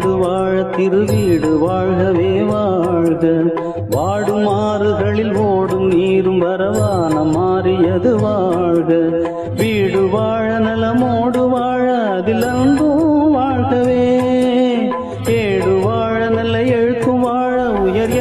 நாடு வாழ வீடு வாழ திருவீடு வாழ்கவே வாழ்க. வாடும் ஆறுகளில் ஓடும் நீரும் வரவான மாறியது வாழ்க. வீடு வாழ நலமோடு வாழ அதில் அன்பும் வாழ்கவே. ஏடு வாழ நல்ல எழுத்தும் வாழ உயர்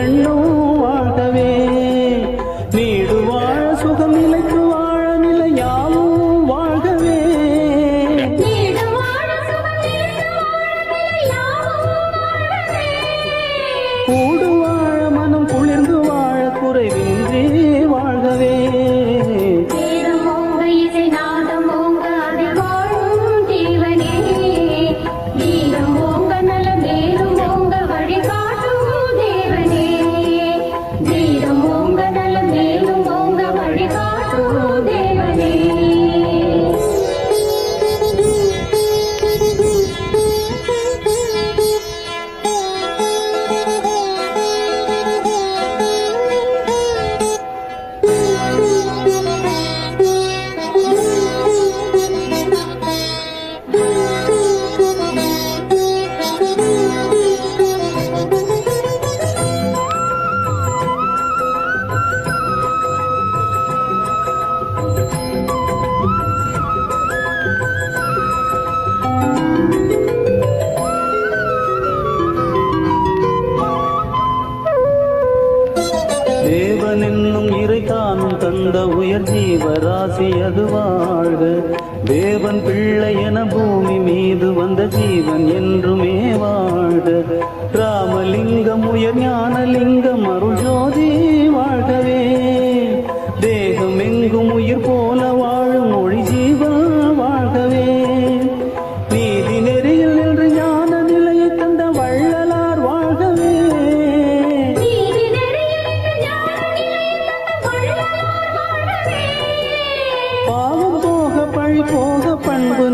தந்த உயர் ஜீவராசி அது வாழ்க. தேவன் பிள்ளை என பூமி மீது வந்த ஜீவன் என்றுமே வாழ்க. ராமலிங்கம் உயர் ஞானலிங்கம் அருள் ஜோதி Quần.